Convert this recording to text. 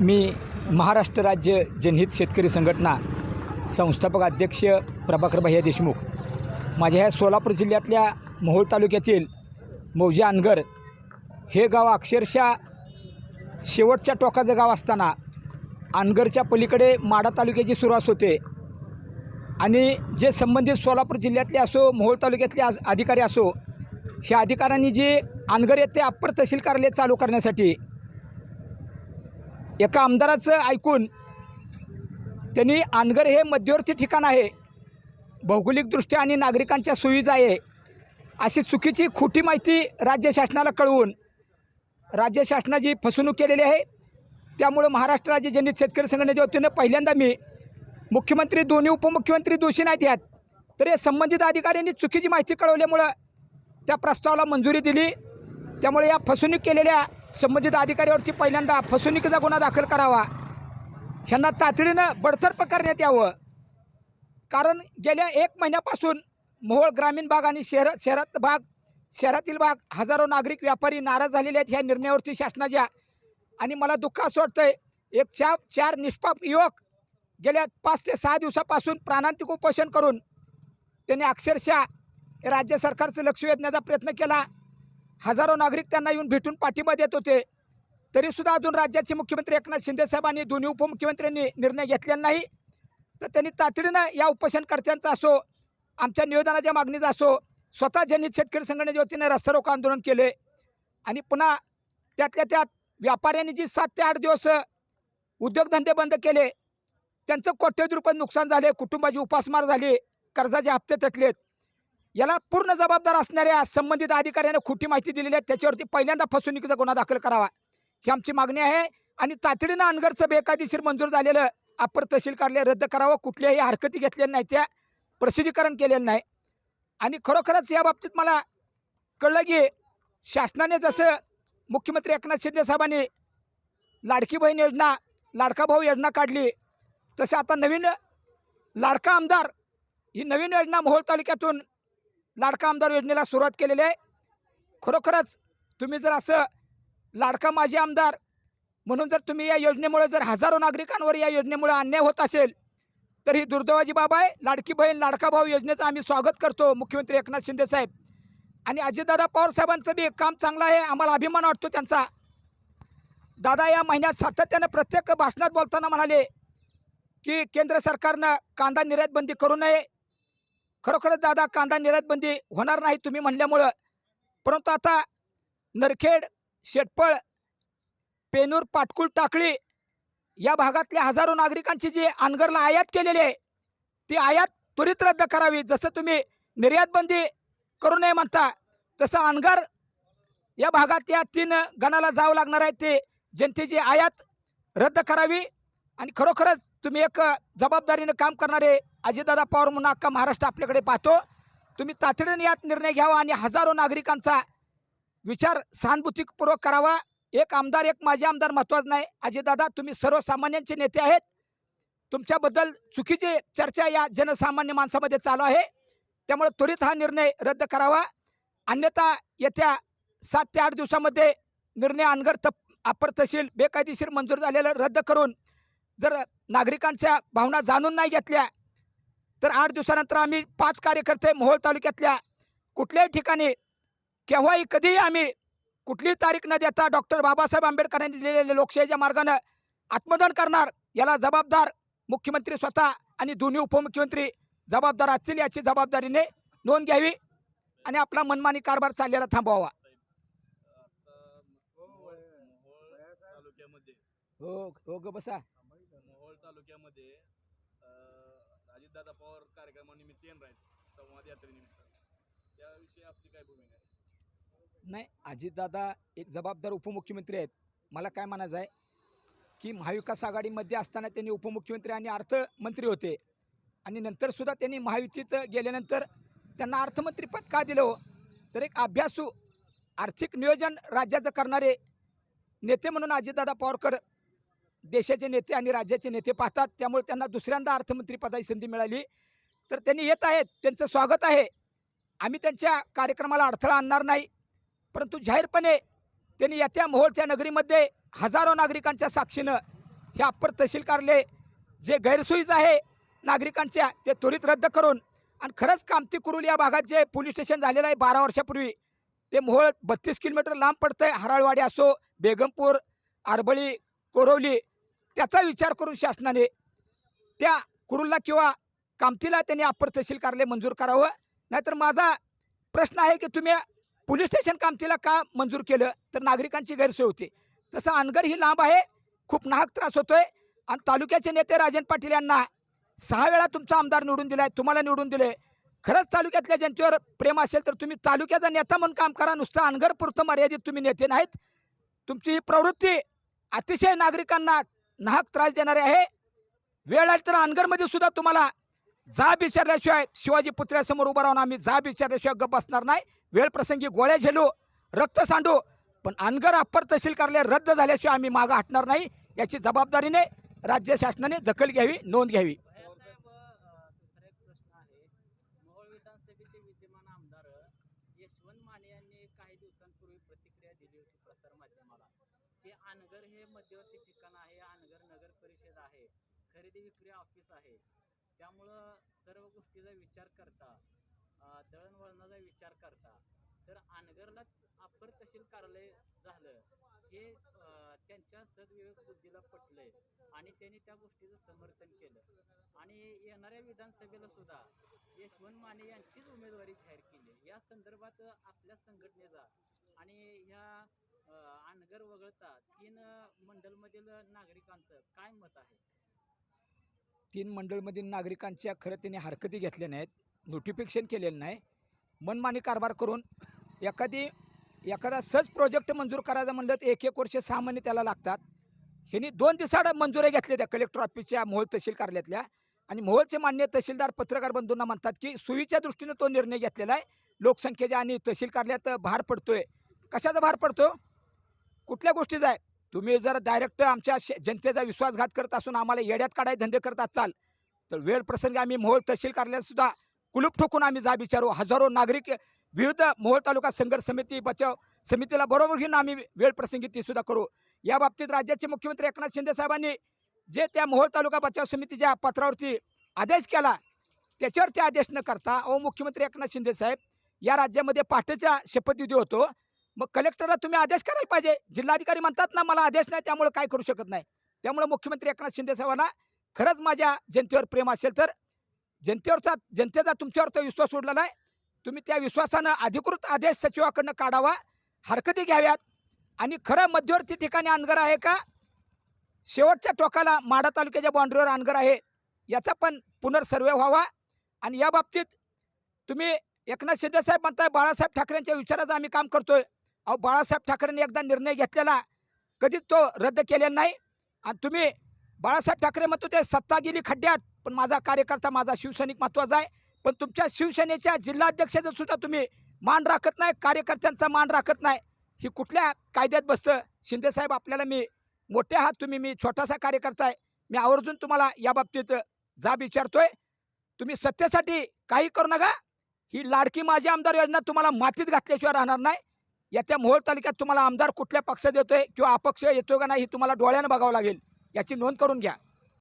मी महाराष्ट्र राज्य जनहित शेतकरी संघटना संस्थापक अध्यक्ष प्रभाकर भैया देशमुख. माझ्या ह्या सोलापूर जिल्ह्यातल्या मोहोळ तालुक्यातील मौजे अनगर हे गाव अक्षरशः शेवटच्या टोकाचं गाव असताना अनगरच्या पलीकडे माडा तालुक्याची सुरुवात होते आणि जे संबंधित सोलापूर जिल्ह्यातले असो मोहोळ तालुक्यातले अधिकारी असो ह्या अधिकाऱ्यांनी जे अनगर येथे अप्पर तहसील कार्यालय चालू करण्यासाठी एका आमदाराचं ऐकून त्यांनी अनगर हे मध्यवर्ती ठिकाण आहे. भौगोलिकदृष्ट्या आणि नागरिकांच्या सोयीचं आहे. अशी चुकीची खोटी माहिती राज्य शासनाला कळवून राज्य शासनाची फसवणूक केलेली आहे त्यामुळं महाराष्ट्र राज्य जनहित शेतकरी संघटनेच्या वतीनं पहिल्यांदा मी मुख्यमंत्री दोन्ही उपमुख्यमंत्री दोषी नाहीत यात तर या संबंधित अधिकाऱ्यांनी चुकीची माहिती कळवल्यामुळं त्या प्रस्तावाला मंजुरी दिली. त्यामुळे या फसवणूक केलेल्या संबंधित अधिकाऱ्यावरती पहिल्यांदा फसवणुकीचा गुन्हा दाखल करावा. ह्यांना तातडीनं बडतर्फ करण्यात यावं. कारण गेल्या एक महिन्यापासून मोहोळ ग्रामीण भाग आणि शहर शहरात भाग शहरातील भाग हजारो नागरिक व्यापारी नाराज झालेले आहेत ह्या निर्णयावरती शासनाच्या आणि मला दुःख असं वाटतंय एक चार चार निष्पाप युवक गेल्या पाच ते सहा दिवसापासून प्राणांतिक उपोषण करून त्यांनी अक्षरशः राज्य सरकारचं लक्ष वेधण्याचा प्रयत्न केला. हजारो नागरिक त्यांना येऊन भेटून पाठिंबा देत होते. तरीसुद्धा अजून राज्याचे मुख्यमंत्री एकनाथ शिंदेसाहेबांनी दोन्ही उपमुख्यमंत्र्यांनी निर्णय घेतलेला नाही. तर त्यांनी तातडीनं या उपोषणकर्त्यांचा असो आमच्या निवेदनाच्या मागणीचा असो स्वतः ज्यांनी शेतकरी संघटनेच्या वतीने रस्ता रोको आंदोलन केले आणि पुन्हा त्यातल्या त्यात व्यापाऱ्यांनी जी सात ते आठ दिवस उद्योगधंदे बंद केले त्यांचं कोट्यवधी रुपये नुकसान झाले कुटुंबाची उपासमार झाली कर्जाचे हप्ते तटलेत. याला पूर्ण जबाबदार असणाऱ्या संबंधित अधिकाऱ्याने खोटी माहिती दिलेली आहे. त्याच्यावरती पहिल्यांदा फसवणुकीचा गुन्हा दाखल करावा. ही आमची मागणी आहे आणि तातडीनं अनगरचं बेकायदेशीर मंजूर झालेलं अपर तहसील कार्यालय रद्द करावं. कुठल्याही हरकती घेतलेल्या नाही त्या प्रसिद्धीकरण केलेलं नाही. आणि खरोखरच या बाबतीत मला कळलं की शासनाने जसं मुख्यमंत्री एकनाथ शिंदेसाहेबांनी लाडकी बहीण योजना लाडका भाऊ योजना काढली तसं आता नवीन लाडका आमदार ही नवीन योजना मोहोळ तालुक्यातून लाडका आमदार योजनेला सुरुवात केलेली आहे. खरोखरच तुम्ही जर असं लाडका माजी आमदार म्हणून जर तुम्ही या योजनेमुळे जर हजारो नागरिकांवर या योजनेमुळे अन्याय होत असेल तर ही दुर्दैवाची बाब आहे. लाडकी बहीण लाडका भाऊ योजनेचं आम्ही स्वागत करतो मुख्यमंत्री एकनाथ शिंदे साहेब. आणि अजितदादा पवार साहेबांचं बी काम चांगलं आहे आम्हाला अभिमान वाटतो त्यांचा. दादा या महिन्यात सातत्यानं प्रत्येक भाषणात बोलताना म्हणाले की केंद्र सरकारनं कांदा निर्यात बंदी करू नये खरोखरच दादा कांदा निर्यातबंदी होणार नाही तुम्ही म्हणल्यामुळं. परंतु आता नरखेड शेटपळ पेनूर पाटकुळ टाकळी या भागातल्या हजारो नागरिकांची जी अनगरला आयात केलेली आहे ती आयात त्वरित रद्द करावी. जसं तुम्ही निर्यातबंदी करू नये म्हणता तसं अनगर या भागात या तीन गणाला जावं लागणार आहे ते जनतेची आयात रद्द करावी. आणि खरोखरच तुम्ही एक जबाबदारीनं काम करणारे अजितदादा पवार म्हणून अख्खा महाराष्ट्र आपल्याकडे पाहतो. तुम्ही तातडीने यात निर्णय घ्यावा आणि हजारो नागरिकांचा विचार सहानुभूतीपूर्वक करावा. एक आमदार एक माझे आमदार महत्त्वाचं नाही. अजितदादा तुम्ही सर्वसामान्यांचे नेते आहेत. तुमच्याबद्दल चुकीची चर्चा या जनसामान्य माणसामध्ये चालू आहे. त्यामुळे त्वरित हा निर्णय रद्द करावा. अन्यथा येत्या सात ते आठ दिवसामध्ये निर्णय अनगर तप अप्पर तहसील बेकायदेशीर मंजूर झालेलं रद्द करून जर नागरिकांच्या भावना जाणून नाही घेतल्या तर आठ दिवसानंतर आम्ही पाच कार्यकर्ते मोहोळ तालुक्यातल्या कुठल्याही ठिकाणी केव्हाही कधीही आम्ही कुठलीही तारीख न देता डॉक्टर बाबासाहेब आंबेडकरांनी दिलेल्या लोकशाहीच्या मार्गानं आत्मदान करणार याला जबाबदार मुख्यमंत्री स्वतः आणि दोन्ही उपमुख्यमंत्री जबाबदार असतील याची जबाबदारीने नोंद घ्यावी आणि आपला मनमानी कारभार चाललेला थांबवावा. हो हो ग बसा. तालुक्यामध्ये अजितदादा पवार कार्यक्रमानिमित्त येणार आहेत संवाद यात्रेनिमित्त. त्याविषयी आपली काय भूमिका आहे? नाही अजितदादा एक जबाबदार उपमुख्यमंत्री आहेत. मला काय म्हणायचं आहे की महाविकास आघाडीमध्ये असताना त्यांनी उपमुख्यमंत्री आणि अर्थमंत्री होते. आणि नंतरसुद्धा त्यांनी महायुतीत गेल्यानंतर त्यांना अर्थमंत्रीपद का दिलं हो? तर एक अभ्यासू आर्थिक नियोजन राज्याचं करणारे नेते म्हणून अजितदादा पवारकर देशाचे नेते आणि राज्याचे नेते पाहतात. त्यामुळे त्यांना दुसऱ्यांदा अर्थमंत्रीपदाची संधी मिळाली. तर त्यांनी येत आहेत. त्यांचं स्वागत आहे. आम्ही त्यांच्या कार्यक्रमाला अडथळा आणणार नाही. परंतु जाहीरपणे त्यांनी येत्या मोहोळच्या नगरीमध्ये हजारो नागरिकांच्या साक्षीनं हे अप्पर तहसील कार्यालय जे गैरसोयीचं आहे नागरिकांच्या ते त्वरित रद्द करून आणि खरंच कामती कुरुल या भागात जे पोलीस स्टेशन झालेलं आहे बारा वर्षापूर्वी ते मोहोळ बत्तीस किलोमीटर लांब पडतं आहे हराळवाडी असो बेगमपूर आरबळी कोरवली त्याचा विचार करून शासनाने त्या कुरुलला किंवा कामतीला त्यांनी अप्पर तहसील कार्यालय मंजूर करावं. नाहीतर माझा प्रश्न आहे की तुम्ही पोलीस स्टेशन कामतीला का मंजूर केलं? तर नागरिकांची गैरसोय होती. जसं अनगर ही लांब आहे खूप नाहक त्रास होतोय. आणि तालुक्याचे नेते राजन पाटील यांना सहा वेळा तुमचा आमदार निवडून दिलाय तुम्हाला निवडून दिले खरंच तालुक्यातल्या ज्यांच्यावर प्रेम असेल तर तुम्ही तालुक्याचा नेता म्हणून काम करा. नुसतं अनगर पुरतं मर्यादित तुम्ही नेते नाहीत. तुमची ही प्रवृत्ती अतिशय नागरिकांना नाहक त्रास देणारे आहे. वेळ आली तर अनगरमध्ये सुद्धा तुम्हाला जाब विचारल्याशिवाय शिवाजी पुतळ्यासमोर उभं राहून आम्ही जाब विचारल्याशिवाय गप बसणार नाही. वेळ प्रसंगी गोळ्या झेलू रक्त सांडू पण अनगर अप्पर तहसील कार्यालय रद्द झाल्याशिवाय आम्ही मागं हटणार नाही. याची जबाबदारीने राज्य शासनाने दखल घ्यावी नोंद घ्यावी भैयासाहेब अ, दुसरा एक प्रश्न आहे मोहोळ विधानसभेचे विद्यमान आमदार यशवंत माने यांनी काही दिवसांपूर्वी प्रतिक्रिया दिली होती प्रसार माध्यमाला की अनगर हे मध्यवर्ती ठिकाण आहे अनगर नगर परिषद आहे खरेदी विक्री ऑफिस आहे. त्यामुळं सर्व गोष्टीचा विचार करता दळणवळणाचा विचार करता तर अनगरलाच अप्पर तहसील कार्यालय झालं हे त्यांच्या सदविवेक बुद्धीला पटलंय आणि त्यांनी त्या गोष्टीचं समर्थन केलं. आणि येणाऱ्या विधानसभेला सुद्धा यशवंत माने यांचीच उमेदवारी जाहीर केली. या संदर्भात आपल्या संघटनेचा आणि ह्या अनगर वगळता तीन मंडलमधील नागरिकांचं काय मत आहे? तीन मंडळमधील नागरिकांच्या खरं त्यांनी हरकती घेतल्या नाहीत नोटिफिकेशन केलेलं नाही. मनमानी कारभार करून एखादी एखादा सहज प्रोजेक्ट मंजूर करायचा म्हणलं तर एक एक वर्ष सहा महिने त्याला लागतात. ह्यांनी दोन दिवसाड मंजुऱ्या घेतल्या त्या कलेक्टर ऑफिसच्या मोहोळ तहसील कार्यालयातल्या. आणि मोहोळचे मान्य तहसीलदार पत्रकार बंधूंना म्हणतात की सोयीच्या दृष्टीनं तो निर्णय घेतलेला आहे. लोकसंख्येच्या आणि तहसील कार्यालयात भार पडतोय. कशाचा भार पडतो? कुठल्या गोष्टीचा आहे? तुम्ही जर डायरेक्ट आमच्या जनतेचा विश्वासघात करत असून आम्हाला येड्यात काढाय धंदे करत असाल तर वेळ प्रसंगी आम्ही मोहोळ तहसील कार्यालयात सुद्धा कुलूप ठोकून आम्ही जा विचारू. हजारो नागरिक विविध मोहोळ तालुका संघर्ष समिती बचाव समितीला बरोबर घेऊन आम्ही वेळ प्रसंगी ती सुद्धा करू. या बाबतीत राज्याचे मुख्यमंत्री एकनाथ शिंदे साहेबांनी जे त्या मोहोळ तालुका बचाव समितीच्या पत्रावरती आदेश केला त्याच्यावर ते आदेश न करता अहो मुख्यमंत्री एकनाथ शिंदे साहेब या राज्यामध्ये पहाटेच्या शपथविधी होतो. मग कलेक्टरला तुम्ही आदेश करायला पाहिजे. जिल्हाधिकारी म्हणतात ना मला आदेश नाही त्यामुळे काय करू शकत नाही. त्यामुळे मुख्यमंत्री एकनाथ शिंदे साहेबांना खरंच माझ्या जनतेवर प्रेम असेल तर जनतेवरचा जनतेचा तुमच्यावर तो विश्वास उडलेला आहे तुम्ही त्या विश्वासानं अधिकृत आदेश सचिवाकडनं काढावा हरकती घ्याव्यात. आणि खरं मध्यवर्ती ठिकाणी अनगर आहे का? शेवटच्या टोकाला माडा तालुक्याच्या बाँड्रीवर अनगर आहे याचा पण पुनर्सर्वे व्हावा. आणि या बाबतीत तुम्ही एकनाथ शिंदे साहेब म्हणताय बाळासाहेब ठाकरेंच्या विचाराचं आम्ही काम करतोय. अहो बाळासाहेब ठाकरेंनी एकदा निर्णय घेतलेला. कधीच तो रद्द केलेला नाही. आणि तुम्ही बाळासाहेब ठाकरे म्हणतो ते सत्ता गेली खड्ड्यात पण माझा कार्यकर्ता माझा शिवसैनिक महत्त्वाचा आहे. पण तुमच्या शिवसेनेच्या जिल्हाध्यक्षाचं सुद्धा तुम्ही मान राखत नाही कार्यकर्त्यांचा मान राखत नाही. ही कुठल्या कायद्यात बसतं? शिंदेसाहेब आपल्याला मी मोठे आहात तुम्ही मी छोटासा कार्यकर्ता आहे. मी आवर्जून तुम्हाला या बाबतीत जाब विचारतोय. तुम्ही सत्तेसाठी काही करू नका. ही लाडकी माझी आमदार योजना तुम्हाला मातीत घातल्याशिवाय राहणार नाही. येत्या मोहोळ तालुक्यात तुम्हाला आमदार कुठल्या पक्षात येतोय किंवा अपक्ष येतोय का नाही हे तुम्हाला डोळ्यानं बघावं लागेल. याची नोंद करून घ्या.